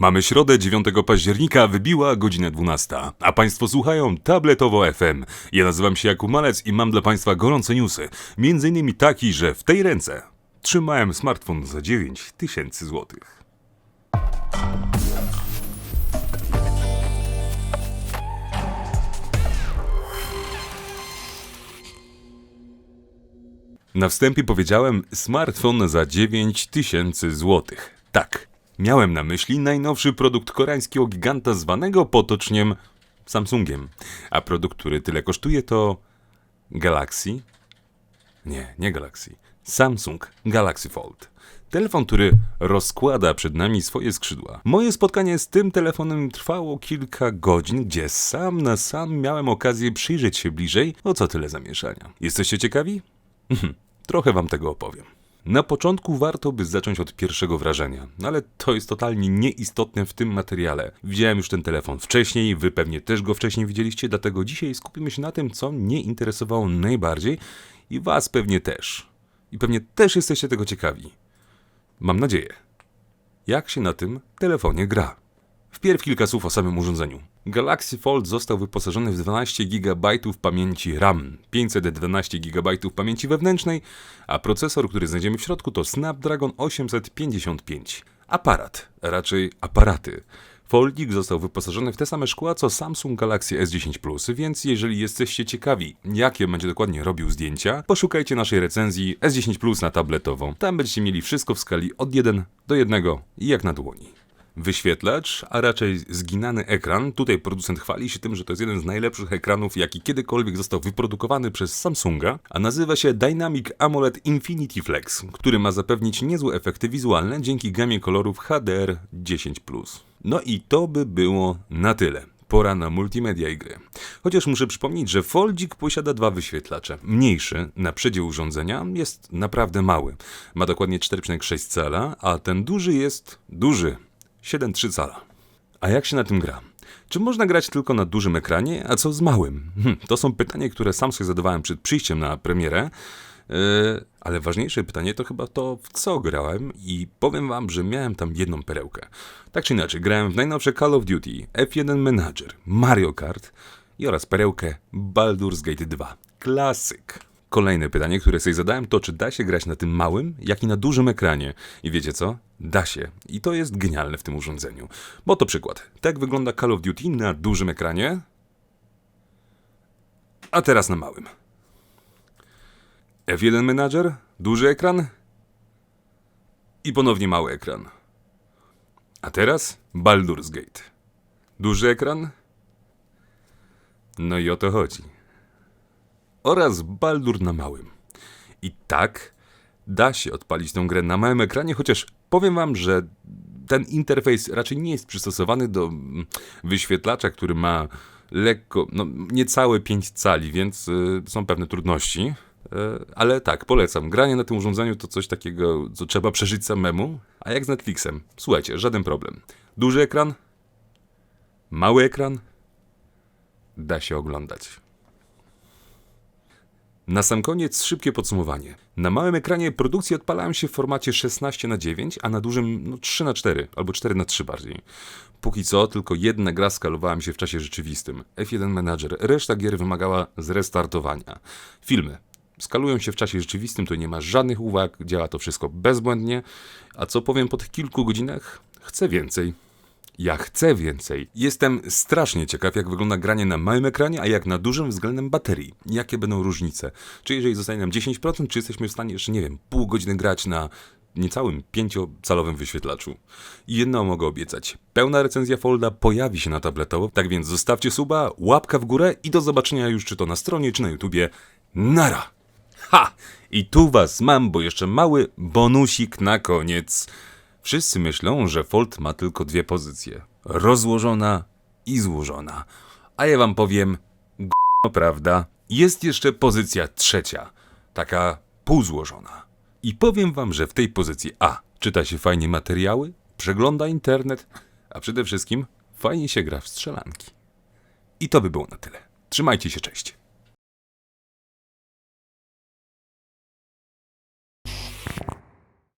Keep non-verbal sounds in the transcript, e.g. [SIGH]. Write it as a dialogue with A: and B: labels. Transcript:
A: Mamy środę 9 października, wybiła godzina 12, a Państwo słuchają tabletowo FM. Ja nazywam się Jakub Malec i mam dla Państwa gorące newsy. Między innymi taki, że w tej ręce trzymałem smartfon za 9 tysięcy złotych. Na wstępie powiedziałem smartfon za 9000 złotych. Tak, miałem na myśli najnowszy produkt koreańskiego giganta zwanego potocznie Samsungiem. A produkt, który tyle kosztuje to Galaxy? Nie, nie Galaxy. Samsung Galaxy Fold. Telefon, który rozkłada przed nami swoje skrzydła. Moje spotkanie z tym telefonem trwało kilka godzin, gdzie sam na sam miałem okazję przyjrzeć się bliżej, o co tyle zamieszania. Jesteście ciekawi? [LAUGHS] Trochę wam tego opowiem. Na początku warto by zacząć od pierwszego wrażenia, ale to jest totalnie nieistotne w tym materiale. Widziałem już ten telefon wcześniej, wy pewnie też go wcześniej widzieliście, dlatego dzisiaj skupimy się na tym, co mnie interesowało najbardziej i was pewnie też. I pewnie też jesteście tego ciekawi. Mam nadzieję. Jak się na tym telefonie gra? Wpierw kilka słów o samym urządzeniu. Galaxy Fold został wyposażony w 12 GB pamięci RAM, 512 GB pamięci wewnętrznej, a procesor, który znajdziemy w środku to Snapdragon 855. Aparat, raczej aparaty. Foldzik został wyposażony w te same szkła co Samsung Galaxy S10 Plus, więc jeżeli jesteście ciekawi, jakie będzie dokładnie robił zdjęcia, poszukajcie naszej recenzji S10 Plus na tabletową. Tam będziecie mieli wszystko w skali od 1 do 1 i jak na dłoni wyświetlacz, a raczej zginany ekran. Tutaj producent chwali się tym, że to jest jeden z najlepszych ekranów, jaki kiedykolwiek został wyprodukowany przez Samsunga, a nazywa się Dynamic AMOLED Infinity Flex, który ma zapewnić niezłe efekty wizualne dzięki gamie kolorów HDR10+. No i to by było na tyle. Pora na multimedia i gry. Chociaż muszę przypomnieć, że Foldzik posiada dwa wyświetlacze. Mniejszy, na przedzie urządzenia, jest naprawdę mały. Ma dokładnie 4,6 cala, a ten duży jest duży. 7,3 cala. A jak się na tym gra? Czy można grać tylko na dużym ekranie, a co z małym? Hm, to są pytania, które sam sobie zadawałem przed przyjściem na premierę. Yy, ale ważniejsze pytanie to chyba to, w co grałem i powiem wam, że miałem tam jedną perełkę. Tak czy inaczej, grałem w najnowsze Call of Duty, F1 Manager, Mario Kart i oraz perełkę Baldur's Gate 2. Klasyk. Kolejne pytanie, które sobie zadałem, to czy da się grać na tym małym, jak i na dużym ekranie. I wiecie co? Da się. I to jest genialne w tym urządzeniu. Bo to przykład. Tak wygląda Call of Duty na dużym ekranie, a teraz na małym. F1 Manager, duży ekran i ponownie mały ekran. A teraz Baldur's Gate. Duży ekran? No i o to chodzi oraz Baldur na małym. I tak da się odpalić tę grę na małym ekranie, chociaż powiem wam, że ten interfejs raczej nie jest przystosowany do mm, wyświetlacza, który ma lekko, no niecałe 5 cali, więc y, są pewne trudności. Y, ale tak, polecam. Granie na tym urządzeniu to coś takiego, co trzeba przeżyć samemu. A jak z Netflixem? Słuchajcie, żaden problem. Duży ekran, mały ekran, da się oglądać. Na sam koniec szybkie podsumowanie. Na małym ekranie produkcje odpalają się w formacie 16 na 9 a na dużym no, 3 na 4 albo 4 na 3 bardziej. Póki co tylko jedna gra skalowała mi się w czasie rzeczywistym. F1 Manager. Reszta gier wymagała zrestartowania. Filmy. Skalują się w czasie rzeczywistym, tu nie ma żadnych uwag, działa to wszystko bezbłędnie. A co powiem po tych kilku godzinach? Chcę więcej. Ja chcę więcej. Jestem strasznie ciekaw, jak wygląda granie na małym ekranie, a jak na dużym względem baterii. Jakie będą różnice? Czy jeżeli zostanie nam 10%, czy jesteśmy w stanie jeszcze, nie wiem, pół godziny grać na niecałym pięciocalowym wyświetlaczu. I jedno mogę obiecać. Pełna recenzja Folda pojawi się na tabletowo, tak więc zostawcie suba, łapka w górę i do zobaczenia już czy to na stronie, czy na YouTubie. Nara! Ha! I tu was mam, bo jeszcze mały bonusik na koniec. Wszyscy myślą, że Fold ma tylko dwie pozycje: rozłożona i złożona. A ja wam powiem, g***o prawda, jest jeszcze pozycja trzecia, taka półzłożona. I powiem wam, że w tej pozycji A czyta się fajnie materiały, przegląda internet, a przede wszystkim fajnie się gra w strzelanki. I to by było na tyle. Trzymajcie się, cześć.